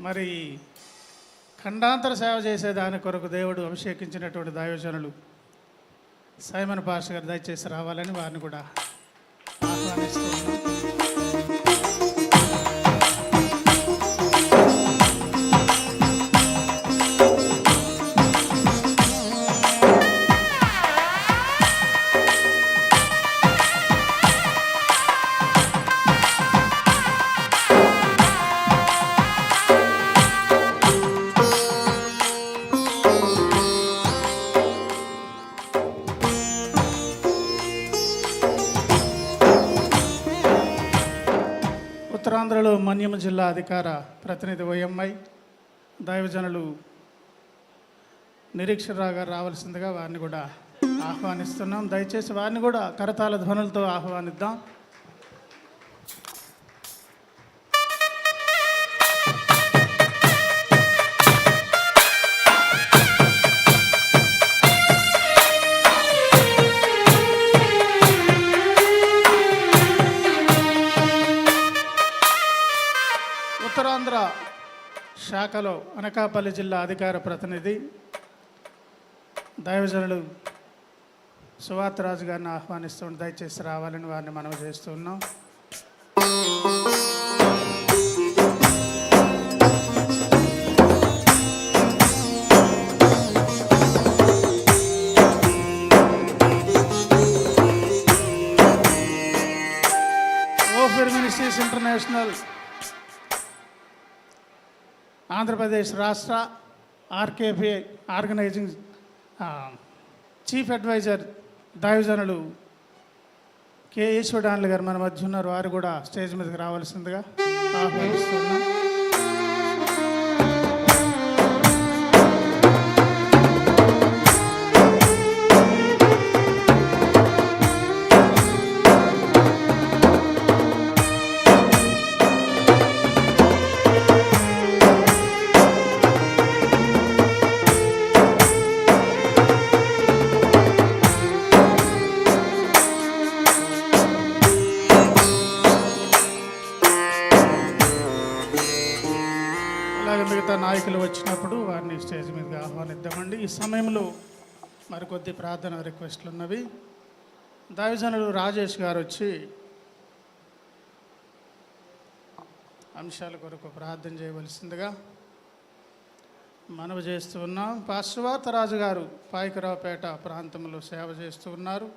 మరి ఖండాంతర సేవ చేసే దాని కొరకు దేవుడు అభిషేకించినటువంటి దైవజనులు సైమన్ పాష గారు దయచేసి రావాలని వారిని కూడా ఆహ్వానిస్తున్నారు జిల్లా అధికార ప్రతినిధి ఓఎంఐ దైవజనులు నిరీక్షరాగా రావాల్సిందిగా వారిని కూడా ఆహ్వానిస్తున్నాం. దయచేసి వారిని కూడా కరతాల ధ్వనులతో ఆహ్వానిద్దాం. శాఖలో అనకాపల్లి జిల్లా అధికార ప్రతినిధి దైవజనులు సువార్తరాజు గారిని ఆహ్వానిస్తూ దయచేసి రావాలని వారిని మనం చేస్తున్నాం ఇంటర్నేషనల్ ఆంధ్రప్రదేశ్ రాష్ట్ర ఆర్కేపీ ఆర్గనైజింగ్ చీఫ్ అడ్వైజర్ దైవజనులు కె ఈశ్వరాన్లు గారు మన మధ్య ఉన్నారు. వారు కూడా స్టేజ్ మీదకి రావాల్సిందిగా ఆహ్వానిస్తున్నాం. నాయకులు వచ్చినప్పుడు వారిని స్టేజ్ మీదకి ఆహ్వానిద్దామండి. ఈ సమయంలో మరికొద్ది ప్రార్థన రిక్వెస్ట్లు ఉన్నవి దైవజనుడు రాజేష్ గారు వచ్చి అంశాల కొరకు ప్రార్థన చేయవలసిందిగా మనవి చేస్తూ ఉన్నాం. పాశ్వాత గారు పాయకరావుపేట ప్రాంతంలో సేవ చేస్తూ ఉన్నారు.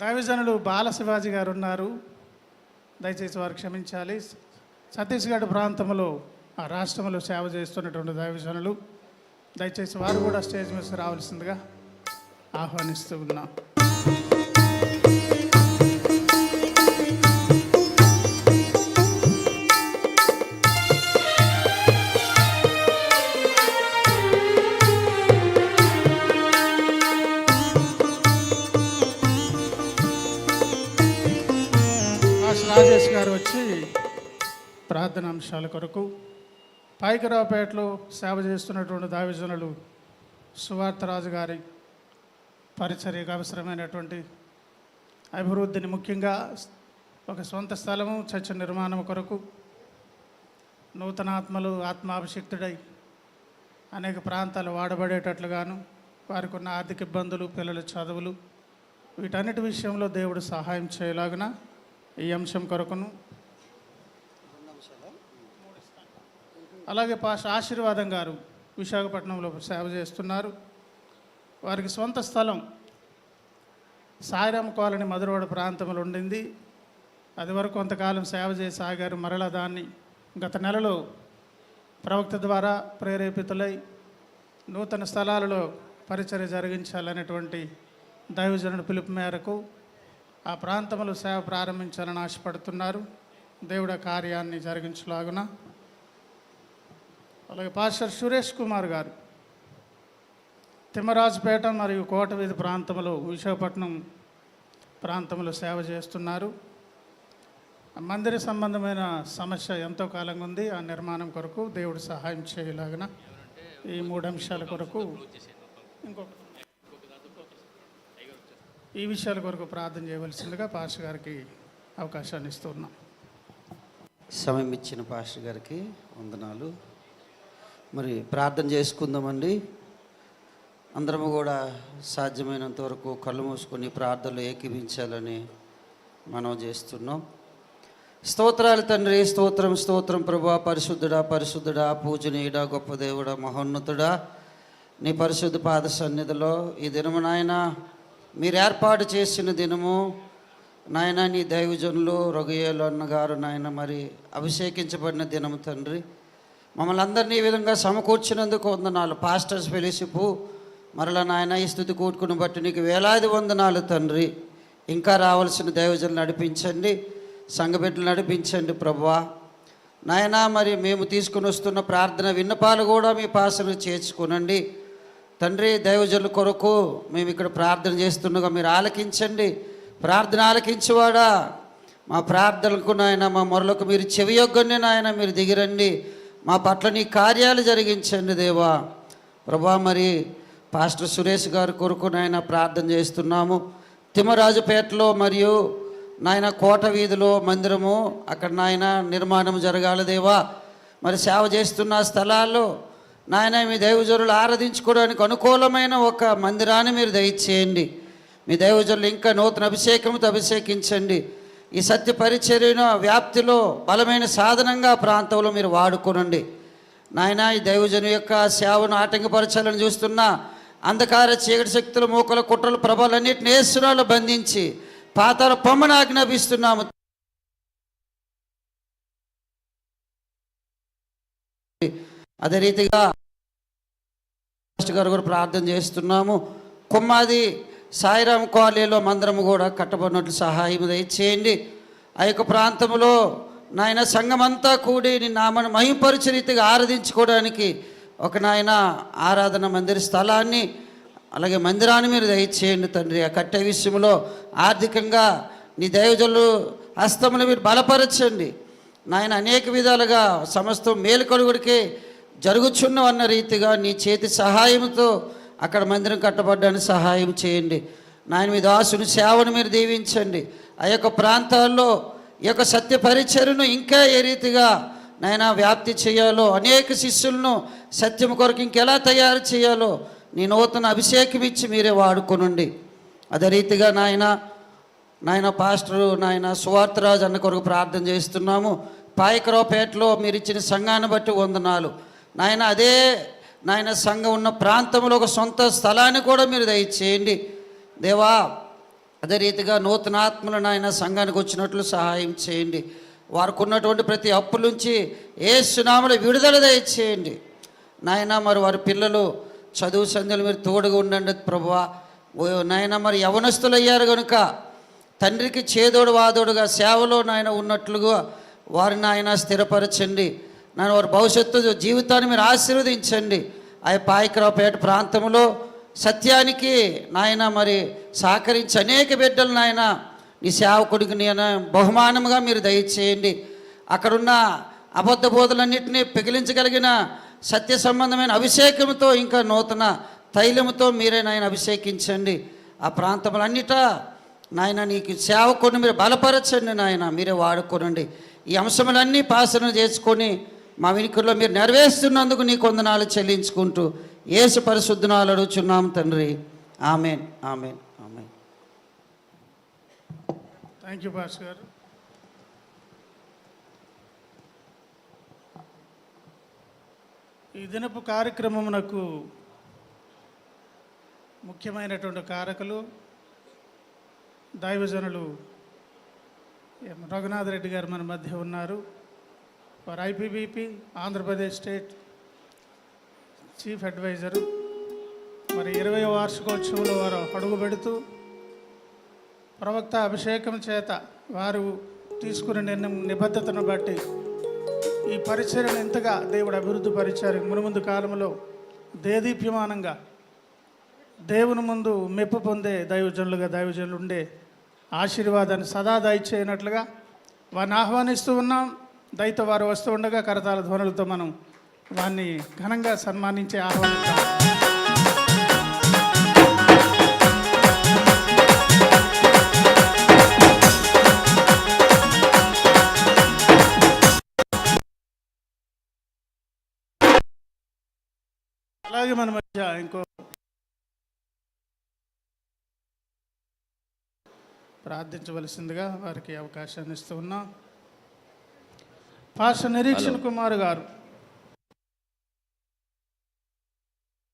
దైవజనులు బాల శివాజీ గారు ఉన్నారు దయచేసి వారు క్షమించాలి. ఛత్తీస్గఢ్ ప్రాంతంలో ఆ రాష్ట్రంలో సేవ చేస్తున్నటువంటి దైవజనులు దయచేసి వారు కూడా స్టేజ్ మీద రావాల్సిందిగా ఆహ్వానిస్తూ ఉన్నాం. ప్రార్థన అంశాల కొరకు పాయికరావుపేటలో సేవ చేస్తున్నటువంటి దావిజనులు సువార్తరాజు గారి పరిచర్యకు అవసరమైనటువంటి అభివృద్ధిని ముఖ్యంగా ఒక సొంత స్థలము చర్చ నిర్మాణం కొరకు నూతన ఆత్మలు ఆత్మాభిషిక్తుడై అనేక ప్రాంతాలు వాడబడేటట్లుగాను వారికి ఉన్న ఆర్థిక ఇబ్బందులు పిల్లల చదువులు వీటన్నిటి విషయంలో దేవుడు సహాయం చేయలాగున ఈ అంశం కొరకును అలాగే పాష ఆశీర్వాదం గారు విశాఖపట్నంలో సేవ చేస్తున్నారు. వారికి సొంత స్థలం సాయిరామ కాలనీ మధురవాడ ప్రాంతంలో ఉండింది. అది వరకు కొంతకాలం సేవ చేసి ఆగారు. మరలా దాన్ని గత నెలలో ప్రవక్త ద్వారా ప్రేరేపితులై నూతన స్థలాలలో పరిచర్య జరిగించాలనేటువంటి దైవజనుడు పిలుపు మేరకు ఆ ప్రాంతంలో సేవ ప్రారంభించాలని ఆశపడుతున్నారు. దేవుడ కార్యాన్ని జరిగించలాగున అలాగే పాస్టర్ సురేష్ కుమార్ గారు తిమ్మరాజుపేట మరియు కోటవీధి ప్రాంతంలో విశాఖపట్నం ప్రాంతంలో సేవ చేస్తున్నారు. మందిర సంబంధమైన సమస్య ఎంతో కాలంగా ఉంది. ఆ నిర్మాణం కొరకు దేవుడు సహాయం చేయలాగిన ఈ మూడు అంశాల కొరకు ఇంకొక ఈ విషయాల కొరకు ప్రార్థన చేయవలసిందిగా పాస్టర్ గారికి అవకాశాన్ని ఇస్తున్నాం. సమయం ఇచ్చిన పాస్టర్ గారికి వందనాలు. మరి ప్రార్థన చేసుకుందామండి. అందరము కూడా సాధ్యమైనంత వరకు కళ్ళు మూసుకొని ప్రార్థనలు ఏకీవించాలని మనం చేస్తున్నాం. స్తోత్రాలు తండ్రి స్తోత్రం స్తోత్రం ప్రభా. పరిశుద్ధుడా పరిశుద్ధుడా పూజనీయుడా గొప్ప దేవుడా మహోన్నతుడా. నీ పరిశుద్ధ పాద సన్నిధిలో ఈ దినము నాయన మీరు ఏర్పాటు చేసిన దినము. నాయన నీ దైవజనులు రఘుయేలు అన్నగారు నాయన మరి అభిషేకించబడిన దినము తండ్రి. మమ్మల్ని అందరినీ ఈ విధంగా సమకూర్చినందుకు వందనాలు. పాస్టర్స్ ఫెలిసిపు మరలా నాయన ఈ స్థుతి కూడుకుని బట్టి నీకు వేలాది వందనాలు తండ్రి. ఇంకా రావాల్సిన దైవజనులు నడిపించండి సంఘబిడ్డలు నడిపించండి ప్రభువా. నాయన మరి మేము తీసుకుని వస్తున్న ప్రార్థన విన్నపాలు కూడా మీ పాసలు చేర్చుకునండి. తండ్రి దైవజనుల కొరకు మేము ఇక్కడ ప్రార్థన చేస్తుండగా మీరు ఆలకించండి. ప్రార్థన ఆలకించేవాడా? మా ప్రార్థనలకు నాయన మా మొరలకు మీరు చెవియొగ్గని నాయన మీరు దిగిరండి. మా పట్ల నీ కార్యాలు జరిగించండి దేవా. ప్రభా మరి పాస్టర్ సురేష్ గారి కొరకు నాయన ప్రార్థన చేస్తున్నాము. తిమ్మరాజుపేటలో మరియు నాయన కోట వీధిలో మందిరము అక్కడ నాయన నిర్మాణం జరగాలి దేవా. మరి సేవ చేస్తున్న స్థలాల్లో నాయన మీ దైవజనులు ఆరాధించుకోవడానికి అనుకూలమైన ఒక మందిరాన్ని మీరు దయచేయండి. మీ దైవజనులు ఇంకా నూతన అభిషేకంతో అభిషేకించండి. ఈ సత్య పరిచర్యను వ్యాప్తిలో బలమైన సాధనంగా ప్రాంతంలో మీరు వాడుకోనండి. నాయన ఈ దైవజను యొక్క సేవను ఆటంకపరచాలని చూస్తున్న అంధకార చీకటి శక్తుల మూకల కుట్రల ప్రభావాలన్నింటినీ ఏసునాలు బంధించి పాతాల పొమ్మను ఆజ్ఞాపిస్తున్నాము. అదే రీతిగా గారు కూడా ప్రార్థన చేస్తున్నాము. కుమ్మాది సాయిరామ్ కాలనీలో మందిరము కూడా కట్టబడినట్లు సహాయం దయచేయండి. ఆ యొక్క ప్రాంతంలో నాయన సంఘమంతా కూడి నీ నామను మహింపరిచే రీతిగా ఆరాధించుకోవడానికి ఒక నాయన ఆరాధన మందిర స్థలాన్ని అలాగే మందిరాన్ని మీరు దయచేయండి తండ్రి. ఆ కట్టే విషయంలో ఆర్థికంగా నీ దైవజలు హస్తములు మీరు బలపరచండి. నాయన అనేక విధాలుగా సమస్తం మేలుకొడుగుడికి జరుగుచున్నవన్న రీతిగా నీ చేతి సహాయంతో అక్కడ మందిరం కట్టబడ్డానికి సహాయం చేయండి. నాయన మీ దాసుని సేవను మీరు దీవించండి. ఆ యొక్క ప్రాంతాల్లో ఈ యొక్క సత్య పరిచయను ఇంకా ఏ రీతిగా నాయన వ్యాప్తి చేయాలో అనేక శిష్యులను సత్యం కొరకు ఇంకెలా తయారు చేయాలో నీ నూతన అభిషేకం ఇచ్చి మీరే వాడుకునండి. అదే రీతిగా నాయన నాయన పాస్టరు నాయన సువార్తరాజు అన్న కొరకు ప్రార్థన చేస్తున్నాము. పాయకరావుపేటలో మీరు ఇచ్చిన సంఘాన్ని బట్టి వందనాలు. నాయన అదే నాయన సంఘం ఉన్న ప్రాంతంలో ఒక సొంత స్థలాన్ని కూడా మీరు దయచేయండి. దేవా అదే రీతిగా నూతనాత్మలు నాయన సంఘానికి వచ్చినట్లు సహాయం చేయండి. వారికి ఉన్నటువంటి ప్రతి అప్పుల నుంచి ఏ సునాములు విడుదల దయచేయండి. నాయన మరి వారి పిల్లలు చదువు సంధ్యలు మీరు తోడుగా ఉండండి ప్రభువా. ఓ నాయన మరి యవనస్తులు అయ్యారు కనుక తండ్రికి చేదోడు వాదోడుగా సేవలో నాయన ఉన్నట్లుగా వారిని ఆయన స్థిరపరచండి. నన్ను వారి భవిష్యత్తు జీవితాన్ని మీరు ఆశీర్వదించండి. ఆ పాయకరావుపేట ప్రాంతంలో సత్యానికి నాయన మరి సహకరించి అనేక బిడ్డలు నాయన నీ సేవకుడికి నేను బహుమానముగా మీరు దయచేయండి. అక్కడున్న అబద్ధ బోధలన్నింటినీ పిగిలించగలిగిన సత్య సంబంధమైన అభిషేకంతో ఇంకా నూతన తైలముతో మీరే నాయన అభిషేకించండి. ఆ ప్రాంతములన్నిటా నాయన నీకు సేవకుడిని మీరు బలపరచండి నాయన మీరే వాడుకోనండి. ఈ అంశములన్నీ పాసన చేసుకొని మా వినికుల్లో మీరు నెరవేరుస్తున్నందుకు నీ కొందనాలు చెల్లించుకుంటూ ఏసు పరిశుద్ధనాలు అడుగుచున్నాం తండ్రి. Amen amen amen. Thank you Bhaskar garu. ఈ దినపు కార్యక్రమమునకు ముఖ్యమైనటువంటి కారకులు దైవజనులు ఎం. రఘునాథ్ రెడ్డి గారు మన మధ్య ఉన్నారు. For IPBP Andhra Pradesh state chief advisor. మరి ఇరవై వార్షికోత్సవంలో వారు అడుగు పెడుతూ ప్రవక్త అభిషేకం చేత వారు తీసుకున్న నిర్ణయం నిబద్ధతను బట్టి ఈ పరిచయను ఎంతగా దేవుడు అభివృద్ధి పరిచారు. మునుముందు కాలంలో దేదీప్యమానంగా దేవుని ముందు మెప్పు పొందే దైవజనులుగా దైవజనులు ఉండే ఆశీర్వాదాన్ని సదా దయచేయనట్లుగా వారిని ఆహ్వానిస్తూ ఉన్నాం. దయతో వారు వస్తూ ఉండగా కరతాల ధ్వనులతో మనం వారిని ఘనంగా సన్మానించే ఆహ్వానిస్తాం. అలాగే మన మధ్య ఇంకో ప్రార్థించవలసిందిగా వారికి అవకాశాన్ని ఇస్తూ ఉన్నాం. పాస్టర్ నిరీక్షణ్ కుమార్ గారు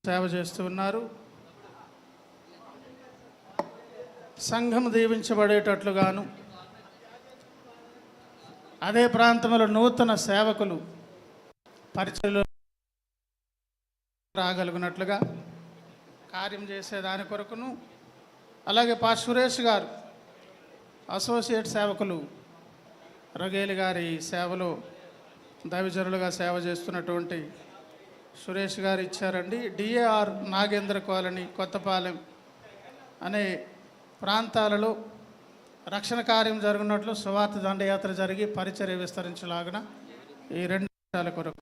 సేవ చేస్తూ ఉన్నారు. సంఘం దీవించబడేటట్లుగాను అదే ప్రాంతంలో నూతన సేవకులు పరిచయలు రాగలిగినట్లుగా కార్యం చేసే దాని కొరకును అలాగే పా సురేష్ గారు అసోసియేట్ సేవకులు రొగేలి గారి సేవలో దైవజనులుగా సేవ చేస్తున్నటువంటి సురేష్ గారు ఇచ్చారండి. డిఏఆర్ నాగేంద్ర కాలనీ కొత్తపాలెం అనే ప్రాంతాలలో రక్షణ కార్యం జరుగునట్లు సువార్త దండయాత్ర జరిగి పరిచర్య విస్తరించలాగిన ఈ రెండు కొరకు.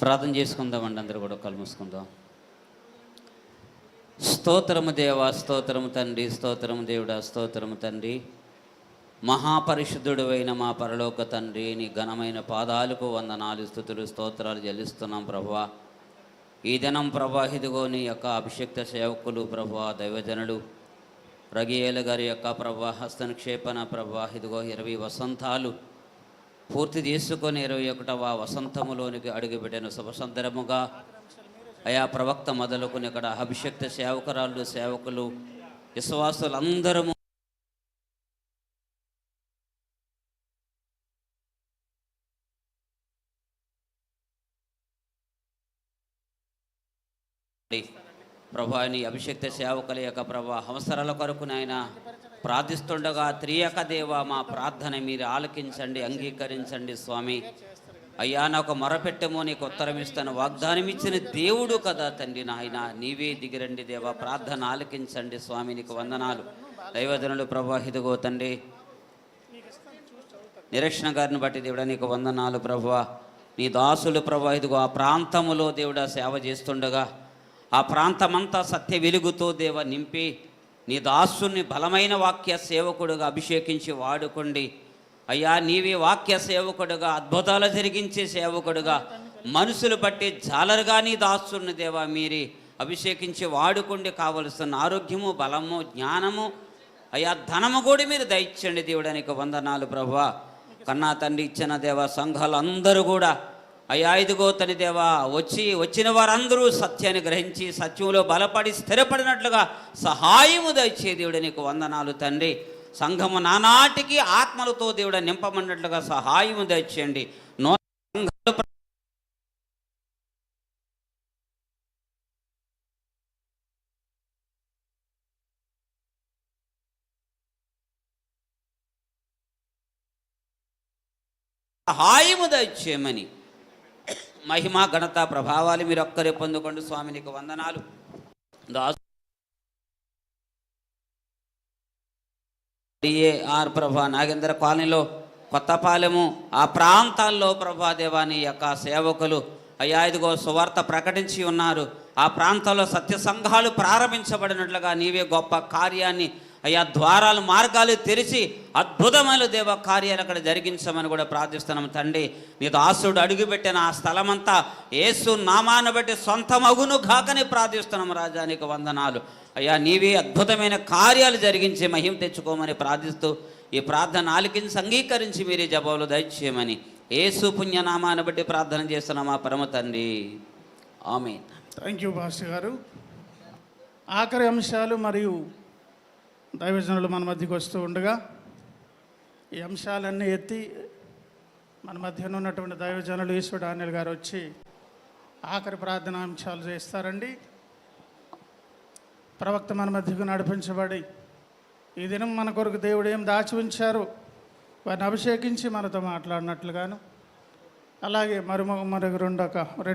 ప్రార్థన చేసుకుందామండి అందరూ కూడా కళ్ళు మూసుకుందాం. స్తోత్రము దేవా స్తోత్రము తండ్రి స్తోత్రము దేవుడా స్తోత్రము తండ్రి. మహాపరిశుద్ధుడు అయిన మా పరలోక తండ్రి నీ ఘనమైన పాదాలకు వందనాలు స్థుతులు స్తోత్రాలు చెల్లిస్తున్నాం ప్రభా ఈ దినం ప్రభా ఇదిగో నీ యొక్క అభిషక్త సేవకులు ప్రభా దైవజనులు. రగియేల గారి యొక్క ప్రభా హస్తనిక్షేపణ ప్రభా ఇదిగో ఇరవై వసంతాలు పూర్తి చేసుకొని ఇరవై ఒకటవ వసంతములోనికి అడుగుపెట్టిన శుభసందరముగా అయా ప్రవక్త మొదలుకుని ఇక్కడ అభిషక్త సేవకురాళ్ళు సేవకులు విశ్వాసులందరము ప్రభాని అభిషక్త సేవకుల యొక్క ప్రభా అవసరాల కొరకు నాయన ప్రార్థిస్తుండగా త్రియక దేవ మా ప్రార్థన మీరు ఆలకించండి అంగీకరించండి స్వామి. అయ్యా నాకు మొరపెట్టము నీకు ఉత్తరం ఇస్తాను. వాగ్దానం ఇచ్చిన దేవుడు కదా తండ్రి నాయన. నీవే దిగిరండి దేవా. ప్రార్థన ఆలకించండి స్వామి నీకు వందనాలు. దైవజనులు ప్రభా ఇదిగో తండ్రి. నిరీక్షణ గారిని బట్టి దేవుడా నీకు వందనాలు ప్రభువా నీ దాసులు ప్రభా ఇదిగో ఆ ప్రాంతములో దేవుడా సేవ చేస్తుండగా ఆ ప్రాంతమంతా సత్య వెలుగుతో దేవ నింపి నీ దాసుని బలమైన వాక్య సేవకుడుగా అభిషేకించి వాడుకోండి. అయ్యా నీవి వాక్య సేవకుడుగా అద్భుతాలు జరిగించే సేవకుడుగా మనుషులు బట్టి జాలరుగా నీ దాసుని దేవా మీరి అభిషేకించి వాడుకోండి. కావలసిన ఆరోగ్యము బలము జ్ఞానము అయ్యా ధనము కూడా మీరు దయచండి దేవుడానికి వందనాలు ప్రభా కన్నా తండ్రి ఇచ్చిన దేవ సంఘాలు అందరూ కూడా అయ్యా ఇదిగో తని దేవా వచ్చి వచ్చిన వారందరూ సత్యాన్ని గ్రహించి సత్యంలో బలపడి స్థిరపడినట్లుగా సహాయము దయచే దేవుడు నీకు వందనాలు తండ్రి. సంఘము నానాటికి ఆత్మలతో దేవుడు నింపమన్నట్లుగా సహాయము దయచేయండి. నో సహాయము దయచేయమని. మహిమ ఘనత ప్రభావాలు మీరు ఒక్కరే పొందుకోండి. స్వామి నీకు వందనాలు. దాసు డిఏఆర్ ప్రభా నాగేంద్ర కాలనీలో కొత్తపాలెము ఆ ప్రాంతాల్లో ప్రభాదేవాని యొక్క సేవకులు అయ్యా ఇదిగో సువార్త ప్రకటించి ఉన్నారు. ఆ ప్రాంతాల్లో సత్య సంఘాలు ప్రారంభించబడినట్లుగా నీవే గొప్ప కార్యాన్ని అయ్యా ద్వారాలు మార్గాలు తెరిచి అద్భుతమైన దేవ కార్యాలు అక్కడ జరిగించమని కూడా ప్రార్థిస్తున్నాం తండ్రి. నీ దాసుడు అడుగుపెట్టిన ఆ స్థలమంతా ఏసు నామాన్ని బట్టి సొంతమగును కాకని ప్రార్థిస్తున్నాం రాజానికి వందనాలు. అయ్యా నీవే అద్భుతమైన కార్యాలు జరిగించి మహిమ తెచ్చుకోమని ప్రార్థిస్తూ ఈ ప్రార్థన ఆలకించి అంగీకరించి మీరే జపంలో దయచేయమని ఏసు పుణ్యనామాన్ని బట్టి ప్రార్థన చేస్తున్నామా పరమ తండ్రి. ఆమె థ్యాంక్ యూ భాస్కర్ గారు. ఆఖరి అంశాలు మరియు దైవజనులు మన మధ్యకి వస్తూ ఉండగా ఈ అంశాలన్నీ ఎత్తి మన మధ్యన ఉన్నటువంటి దైవజనులు ఈశ్వరు డానియల్ గారు వచ్చి ఆఖరి ప్రార్థన అంశాలు చేస్తారండి. ప్రవక్త మన మధ్యకు నడిపించబడి ఈ దినం మన కొరకు దేవుడు ఏం దాచి ఉంచారు? వారిని అభిషేకించి మనతో మాట్లాడినట్లుగాను అలాగే మరుమ మరొక ఒక రెండు